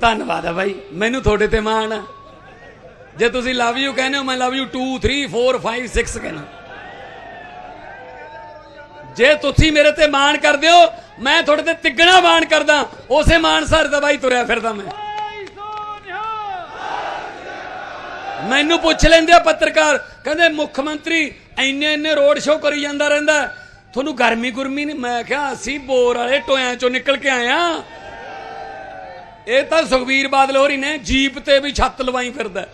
ਧੰਨਵਾਦ ਆ ਬਾਈ। ਮੈਨੂੰ ਤੁਹਾਡੇ ਤੇ ਮਾਣ ਆ। ਜੇ ਤੁਸੀਂ ਲਵ ਯੂ ਕਹਿੰਦੇ ਹੋ, ਮੈਂ ਲਵ ਯੂ 2 3 4 5 6 ਕਹਿਣਾ। ਜੇ ਤੁਸੀਂ ਮੇਰੇ ਤੇ ਮਾਣ ਕਰਦੇ ਹੋ, ਮੈਂ ਤੁਹਾਡੇ ਤੇ ਤਿੱਗਣਾ ਮਾਣ ਕਰਦਾ। ਉਸੇ ਮਾਣ ਸਰ ਦਾ ਬਾਈ ਤੁਰਿਆ ਫਿਰਦਾ ਮੈਂ। ਮੈਨੂੰ ਪੁੱਛ ਲੈਂਦੇ ਆ ਪੱਤਰਕਾਰ, ਕਹਿੰਦੇ ਮੁੱਖ ਮੰਤਰੀ ਇੰਨੇ ਇੰਨੇ ਰੋਡ ਸ਼ੋਅ ਕਰੀ ਜਾਂਦਾ ਰਹਿੰਦਾ। ਤੁਹਾਨੂੰ ਗਰਮੀ ਗੁਰਮੀ ਨਹੀਂ ਮੈਂ ਕਿਹਾ ਅਸੀਂ ਬੋਰ ਵਾਲੇ ਟੋਇਆਂ ਚੋਂ ਨਿਕਲ ਕੇ ਆਏ ਆ। ਇਹ ਤਾਂ ਸੁਖਵੀਰ ਬਾਦਲ ਹੋਰੀ ਨੇ ਜੀਪ ਤੇ ਵੀ ਛੱਤ ਲਵਾਈ ਫਿਰਦਾ।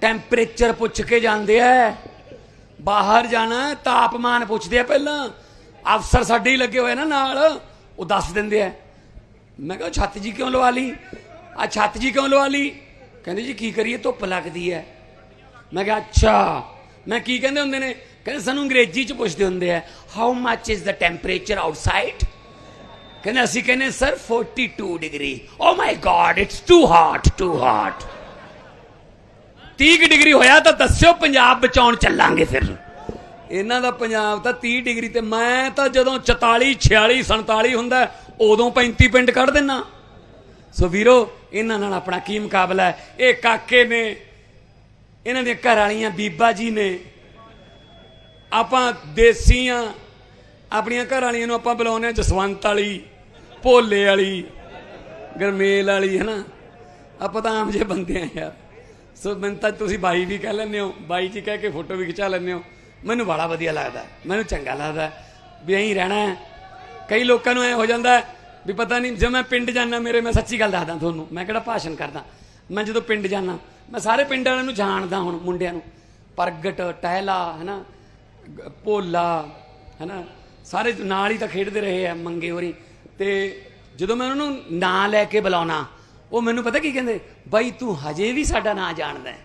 ਟੈਂਪਰੇਚਰ ਪੁੱਛ ਕੇ ਜਾਂਦੇ ਆ। ਬਾਹਰ ਜਾਣਾ, ਤਾਪਮਾਨ ਪੁੱਛਦੇ ਆ ਪਹਿਲਾਂ। ਅਫਸਰ ਸਾਡੇ ਹੀ ਲੱਗੇ ਹੋਏ ਨਾ ਨਾਲ, ਉਹ ਦੱਸ ਦਿੰਦੇ ਆ। ਮੈਂ ਕਿਹਾ ਛੱਤ ਜੀ ਕਿਉਂ ਲਵਾ ਲਈ? ਆ ਛੱਤ ਜੀ ਕਿਉਂ ਲਵਾ ਲਈ? ਕਹਿੰਦੇ ਜੀ, ਕੀ ਕਰੀਏ, ਧੁੱਪ ਲੱਗਦੀ ਹੈ ਮੈਂ ਕਿਹਾ, ਅੱਛਾ। ਮੈਂ ਕੀ ਕਹਿੰਦੇ ਹੁੰਦੇ ਨੇ? ਕਹਿੰਦੇ, ਸਾਨੂੰ ਅੰਗਰੇਜ਼ੀ ਚ ਪੁੱਛਦੇ ਹੁੰਦੇ ਆ how much is the temperature outside ਕਹਿੰਦੇ ਅਸੀਂ ਕਹਿੰਦੇ sir 42 degree oh my god it's too hot too hot 30 ਕੁ ਡਿਗਰੀ ਹੋਇਆ ਤਾਂ ਦੱਸਿਓ ਪੰਜਾਬ ਬਚਾਉਣ ਚੱਲਾਂਗੇ ਫਿਰ। ਇਹਨਾਂ ਦਾ ਪੰਜਾਬ ਤਾਂ 30 ਡਿਗਰੀ ਤੇ ਮੈਂ ਤਾਂ ਜਦੋਂ 44 46 47 ਹੁੰਦਾ, ਉਦੋਂ 35 ਪਿੰਡ ਕੱਢ ਦਿੰਨਾ। ਸੋ ਵੀਰੋ, ਇਹਨਾਂ ਨਾਲ ਆਪਣਾ ਕੀ ਮੁਕਾਬਲਾ ਹੈ? ਇਹ ਕਾਕੇ ਨੇ, ਇਹਨਾਂ ਦੀਆਂ ਘਰ ਵਾਲੀਆਂ ਬੀਬਾ ਜੀ ਨੇ। ਆਪਾਂ ਦੇਸੀਆਂ ਆਪਣੀਆਂ ਘਰ ਵਾਲੀਆਂ ਨੂੰ ਆਪਾਂ ਬੁਲਾਉਂਦੇ ਆ ਜਸਵੰਤ ਵਾਲੀ। ਭੋਲੇ ਵਾਲੀ, ਗਰਮੇਲ ਵਾਲੀ ਹੈ ਨਾ ਆਪਾਂ ਤਾਂ ਆਮ ਜਿਹੇ ਬੰਦੇ ਆ ਯਾਰ। ਸੋ ਮੈਨੂੰ ਤਾਂ ਤੁਸੀਂ ਬਾਈ ਵੀ ਕਹਿ ਲੈਂਦੇ ਹੋ, ਬਾਈ ਜੀ ਕਹਿ ਕੇ ਫੋਟੋ ਵੀ ਖਿਚਾ ਲੈਂਦੇ ਹੋ। ਮੈਨੂੰ ਬੜਾ ਵਧੀਆ ਲੱਗਦਾ, ਮੈਨੂੰ ਚੰਗਾ ਲੱਗਦਾ ਵੀ ਐਂ ਰਹਿਣਾ ਹੈ। ਕਈ ਲੋਕਾਂ ਨੂੰ ਐ ਹੋ ਜਾਂਦਾ ਵੀ ਪਤਾ ਨਹੀਂ, ਜੇ ਮੈਂ ਪਿੰਡ ਜਾਣਾ ਮੇਰੇ, ਮੈਂ ਸੱਚੀ ਗੱਲ ਦੱਸਦਾ ਤੁਹਾਨੂੰ, ਮੈਂ ਕਿਹੜਾ ਭਾਸ਼ਣ ਕਰਦਾ। ਮੈਂ ਜਦੋਂ ਪਿੰਡ ਜਾਣਾ ਮੈਂ ਸਾਰੇ ਪਿੰਡ ਵਾਲਿਆਂ ਨੂੰ ਜਾਣਦਾ ਹੁਣ ਮੁੰਡਿਆਂ ਨੂੰ। ਪ੍ਰਗਟ, ਟਹਿਲਾ, ਹੈਨਾ? ਗ- ਭੋਲਾ, ਹੈਨਾ? ਸਾਰੇ ਨਾਲ ਹੀ ਤਾਂ ਖੇਡਦੇ ਰਹੇ ਆ, ਮੰਗੇ ਹੋਰੀ। ਤੇ ਜਦੋਂ ਮੈਂ ਉਹਨਾਂ ਨੂੰ ਨਾਂ ਲੈ ਕੇ ਬੁਲਾਉਣਾ, ਉਹ ਮੈਨੂੰ ਪਤਾ ਕੀ ਕਹਿੰਦੇ? ਬਾਈ, ਤੂੰ ਹਜੇ ਵੀ ਸਾਡਾ ਨਾਂ ਜਾਣਦਾ ਹੈ।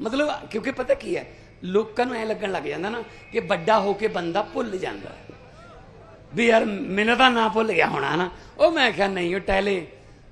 ਮਤਲਬ, ਕਿਉਂਕਿ ਪਤਾ ਕੀ ਹੈ, ਲੋਕਾਂ ਨੂੰ ਐ ਲੱਗਣ ਲੱਗ ਜਾਂਦਾ ਨਾ ਕਿ ਵੱਡਾ ਹੋ ਕੇ ਬੰਦਾ ਭੁੱਲ ਜਾਂਦਾ। ਵੀ ਯਾਰ, ਮੈਨੂੰ ਤਾਂ ਨਾਂ ਭੁੱਲ ਗਿਆ ਹੋਣਾ ਨਾ ਉਹ ਮੈਂ ਕਿਹਾ, ਨਹੀਂ, ਉਹ ਟਹਿਲੇ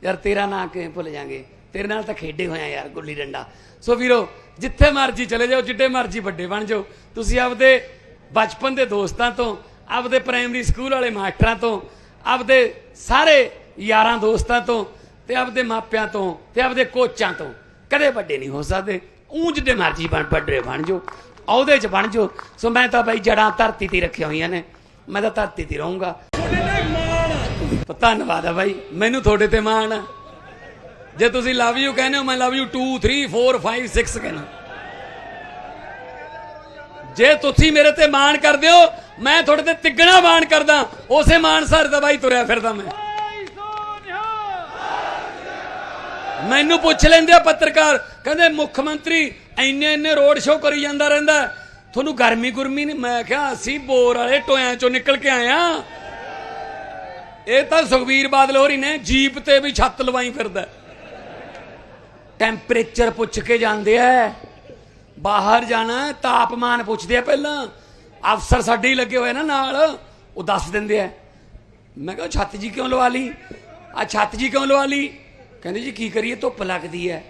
ਯਾਰ ਤੇਰਾ ਨਾਂ ਕਿਵੇਂ ਭੁੱਲ ਜਾਾਂਗੇ? ਤੇਰੇ ਨਾਲ ਤਾਂ ਖੇਡੇ ਹੋਇਆ ਯਾਰ, ਗੁੱਲੀ ਡੰਡਾ। ਸੋ ਵੀਰੋ, ਜਿੱਥੇ ਮਰਜ਼ੀ ਚਲੇ ਜਾਓ, ਜਿੱਡੇ ਮਰਜ਼ੀ ਵੱਡੇ ਬਣ ਜਾਓ। ਤੁਸੀਂ ਆਪਦੇ ਬਚਪਨ ਦੇ ਦੋਸਤਾਂ ਤੋਂ, ਆਪਦੇ ਪ੍ਰਾਇਮਰੀ ਸਕੂਲ ਵਾਲੇ ਮਾਸਟਰਾਂ ਤੋਂ ਆਪਦੇ ਸਾਰੇ ਯਾਰਾਂ ਦੋਸਤਾਂ ਤੋਂ ਤੇ ਆਪਦੇ ਮਾਪਿਆਂ ਤੋਂ ਤੇ ਆਪਦੇ ਕੋਚਾਂ ਤੋਂ ਕਦੇ ਵੱਡੇ ਨਹੀਂ ਹੋ ਸਕਦੇ। ਊਂ ਜਿੱਡੇ ਮਰਜ਼ੀ ਬਣ ਵੱਡੇ ਬਣ ਜਾਓ, ਅਹੁਦੇ 'ਚ ਬਣ ਜਾਓ। ਸੋ ਮੈਂ ਤਾਂ ਬਈ ਜੜਾਂ ਧਰਤੀ ਤੇ ਰੱਖੀਆਂ ਹੋਈਆਂ ਨੇ। ਮੈਂ ਤਾਂ ਧਰਤੀ ਤੇ ਰਹੂੰਗਾ। ਧੰਨਵਾਦ ਆ ਬਾਈ, ਮੈਨੂੰ ਤੁਹਾਡੇ ਤੇ ਮਾਣ ਆ। ਜੇ ਤੁਸੀਂ ਲਵ ਯੂ ਕਹਿੰਦੇ ਹੋ, ਮੈਂ ਲਵ ਯੂ 2 3 4 5 6 ਕਹਿਣਾ ਜੇ ਤੁਸੀਂ ਮੇਰੇ ਤੇ ਮਾਣ ਕਰਦੇ ਹੋ ਮੈਂ ਤੁਹਾਡੇ ਤੇ ਤਿੱਗਣਾ ਮਾਣ ਕਰਦਾ, ਉਸੇ ਮਾਣ ਸਰ ਦਾ ਬਾਈ ਤੁਰਿਆ ਫਿਰਦਾ ਮੈਂ। ਮੈਨੂੰ ਪੁੱਛ ਲੈਂਦੇ ਆ ਪੱਤਰਕਾਰ, ਕਹਿੰਦੇ ਮੁੱਖ ਮੰਤਰੀ ਇੰਨੇ ਇੰਨੇ ਰੋਡ ਸ਼ੋਅ ਕਰੀ ਜਾਂਦਾ ਰਹਿੰਦਾ ਤੁਹਾਨੂੰ ਗਰਮੀ ਗੁਰਮੀ ਨਹੀਂ, ਮੈਂ ਕਿਹਾ ਅਸੀਂ ਬੋਰ ਵਾਲੇ ਟੋਇਆਂ ਚੋਂ ਨਿਕਲ ਕੇ ਆਏ ਆ ਇਹ ਤਾਂ ਸੁਖਵੀਰ ਬਾਦਲ ਹੋਰੀ ਨੇ ਜੀਪ ਤੇ ਵੀ ਛੱਤ ਲਵਾਈ ਫਿਰਦਾ ਟੈਂਪਰੇਚਰ ਪੁੱਛ ਕੇ ਜਾਂਦੇ ਆ। ਬਾਹਰ ਜਾਣਾ, ਤਾਪਮਾਨ ਪੁੱਛਦੇ ਆ ਪਹਿਲਾਂ। ਅਫਸਰ ਸਾਡੇ ਹੀ ਲੱਗੇ ਹੋਏ ਨਾ ਨਾਲ, ਉਹ ਦੱਸ ਦਿੰਦੇ ਆ। ਮੈਂ ਕਿਹਾ ਛੱਤ ਜੀ ਕਿਉਂ ਲਵਾ ਲਈ? ਆ ਛੱਤ ਜੀ ਕਿਉਂ ਲਵਾ ਲਈ? ਕਹਿੰਦੇ ਜੀ, ਕੀ ਕਰੀਏ, ਧੁੱਪ ਲੱਗਦੀ ਹੈ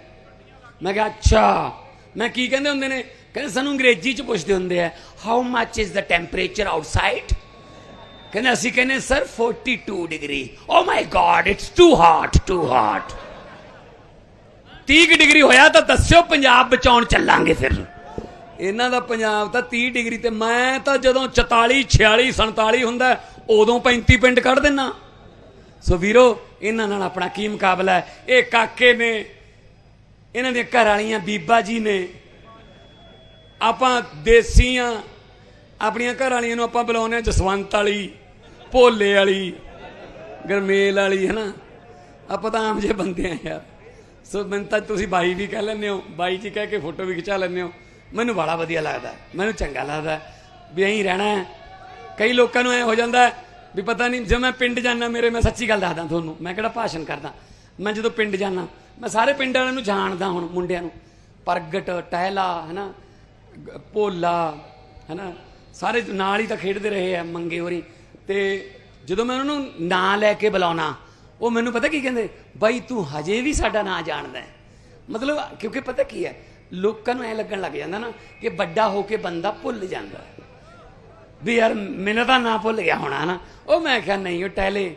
ਮੈਂ ਕਿਹਾ, ਅੱਛਾ। ਮੈਂ ਕੀ ਕਹਿੰਦੇ ਹੁੰਦੇ ਨੇ? ਕਹਿੰਦੇ, ਸਾਨੂੰ ਅੰਗਰੇਜ਼ੀ ਚ ਪੁੱਛਦੇ ਹੁੰਦੇ ਆ how much is the temperature outside ਕਹਿੰਦੇ, ਅਸੀਂ ਕਹਿੰਦੇ sir 42 degree oh my god it's too hot too hot 30 ਕੁ ਡਿਗਰੀ ਹੋਇਆ ਤਾਂ ਦੱਸਿਓ, ਪੰਜਾਬ ਬਚਾਉਣ ਚੱਲਾਂਗੇ ਫਿਰ। ਇਹਨਾਂ ਦਾ ਪੰਜਾਬ ਤਾਂ 30 ਡਿਗਰੀ ਤੇ ਮੈਂ ਤਾਂ ਜਦੋਂ 44 46 47 ਹੁੰਦਾ, ਉਦੋਂ 35 ਪਿੰਡ ਕੱਢ ਦਿੰਨਾ। ਸੋ ਵੀਰੋ, ਇਹਨਾਂ ਨਾਲ ਆਪਣਾ ਕੀ ਮੁਕਾਬਲਾ ਹੈ? ਇਹ ਕਾਕੇ ਨੇ, ਇਹਨਾਂ ਦੀਆਂ ਘਰ ਵਾਲੀਆਂ ਬੀਬਾ ਜੀ ਨੇ। ਆਪਾਂ ਦੇਸੀਆਂ ਆਪਣੀਆਂ ਘਰ ਵਾਲੀਆਂ ਨੂੰ ਆਪਾਂ ਬੁਲਾਉਂਦੇ ਆ ਜਸਵੰਤ ਵਾਲੀ, ਭੋਲੇ ਵਾਲੀ, ਗਰਮੇਲ ਵਾਲੀ ਹੈ ਨਾ ਆਪਾਂ ਤਾਂ ਆਮ ਜਿਹੇ ਬੰਦੇ ਆ ਯਾਰ। ਸੋ ਮੈਨੂੰ ਤਾਂ ਤੁਸੀਂ ਬਾਈ ਵੀ ਕਹਿ ਲੈਂਦੇ ਹੋ, ਬਾਈ ਜੀ ਕਹਿ ਕੇ ਫੋਟੋ ਵੀ ਖਿਚਾ ਲੈਂਦੇ ਹੋ। ਮੈਨੂੰ ਬੜਾ ਵਧੀਆ ਲੱਗਦਾ, ਮੈਨੂੰ ਚੰਗਾ ਲੱਗਦਾ। ਵੀ ਐਂ ਰਹਿਣਾ ਹੈ। ਕਈ ਲੋਕਾਂ ਨੂੰ ਐ ਹੋ ਜਾਂਦਾ ਵੀ ਪਤਾ ਨਹੀਂ, ਜੇ ਮੈਂ ਪਿੰਡ ਜਾਣਾ ਮੇਰੇ ਮੈਂ ਸੱਚੀ ਗੱਲ ਦੱਸਦਾ ਤੁਹਾਨੂੰ, ਮੈਂ ਕਿਹੜਾ ਭਾਸ਼ਣ ਕਰਦਾ। ਮੈਂ ਜਦੋਂ ਪਿੰਡ ਜਾਣਾ ਮੈਂ ਸਾਰੇ ਪਿੰਡ ਵਾਲਿਆਂ ਨੂੰ ਜਾਣਦਾ ਹੁਣ ਮੁੰਡਿਆਂ ਨੂੰ। ਪ੍ਰਗਟ, ਟਹਿਲਾ, ਹੈਨਾ ਗ- ਭੋਲਾ, ਹੈਨਾ, ਸਾਰੇ ਨਾਲ ਹੀ ਤਾਂ ਖੇਡਦੇ ਰਹੇ ਆ ਮੰਗੇ ਹੋਰੀ। ਤੇ ਜਦੋਂ ਮੈਂ ਉਹਨਾਂ ਨੂੰ ਨਾਂ ਲੈ ਕੇ ਬੁਲਾਉਣਾ, ਉਹ ਮੈਨੂੰ ਪਤਾ ਕੀ ਕਹਿੰਦੇ, ਬਾਈ, ਤੂੰ ਹਜੇ ਵੀ ਸਾਡਾ ਨਾਂ ਜਾਣਦਾ ਹੈ। ਮਤਲਬ, ਕਿਉਂਕਿ ਪਤਾ ਕੀ ਹੈ ਲੋਕਾਂ ਨੂੰ ਐ ਲੱਗਣ ਲੱਗ ਜਾਂਦਾ ਨਾ ਕਿ ਵੱਡਾ ਹੋ ਕੇ ਬੰਦਾ ਭੁੱਲ ਜਾਂਦਾ। ਵੀ ਯਾਰ ਮੈਨੂੰ ਤਾਂ ਨਾਂ ਭੁੱਲ ਗਿਆ ਹੋਣਾ ਨਾ ਉਹ ਮੈਂ ਕਿਹਾ, ਨਹੀਂ ਉਹ ਟਹਿਲੇ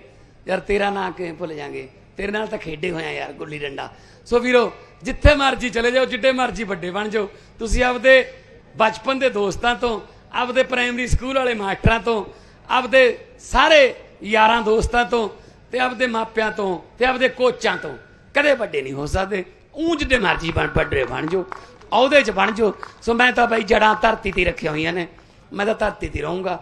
ਯਾਰ ਤੇਰਾ ਨਾਂ ਕਿਵੇਂ ਭੁੱਲ ਜਾਾਂਗੇ ਤੇਰੇ ਨਾਲ ਤਾਂ ਖੇਡੇ ਹੋਇਆ ਯਾਰ ਗੁੱਲੀ ਡੰਡਾ। ਸੋ ਵੀਰੋ, ਜਿੱਥੇ ਮਰਜ਼ੀ ਚਲੇ ਜਾਓ, ਜਿੱਡੇ ਮਰਜ਼ੀ ਵੱਡੇ ਬਣ ਜਾਓ। ਤੁਸੀਂ ਆਪਦੇ ਬਚਪਨ ਦੇ ਦੋਸਤਾਂ ਤੋਂ, ਆਪਦੇ ਪ੍ਰਾਇਮਰੀ ਸਕੂਲ ਵਾਲੇ ਮਾਸਟਰਾਂ ਤੋਂ, ਆਪਦੇ ਸਾਰੇ ਯਾਰਾਂ ਦੋਸਤਾਂ ਤੋਂ ਤੇ ਆਪਦੇ ਮਾਪਿਆਂ ਤੋਂ ਤੇ ਆਪਦੇ ਕੋਚਾਂ ਤੋਂ ਕਦੇ ਵੱਡੇ ਨਹੀਂ ਹੋ ਸਕਦੇ। ਊਂ ਜਿੱਡੇ ਮਰਜ਼ੀ ਬਣ ਵੱਡੇ ਬਣ ਜਾਓ ਉਹਦੇ 'ਚ ਬਣ ਜਾਓ। ਸੋ ਮੈਂ ਤਾਂ ਬਈ ਜੜਾਂ ਧਰਤੀ ਤੇ ਰੱਖੀਆਂ ਹੋਈਆਂ ਨੇ। ਮੈਂ ਤਾਂ ਧਰਤੀ ਤੇ ਰਹੂੰਗਾ।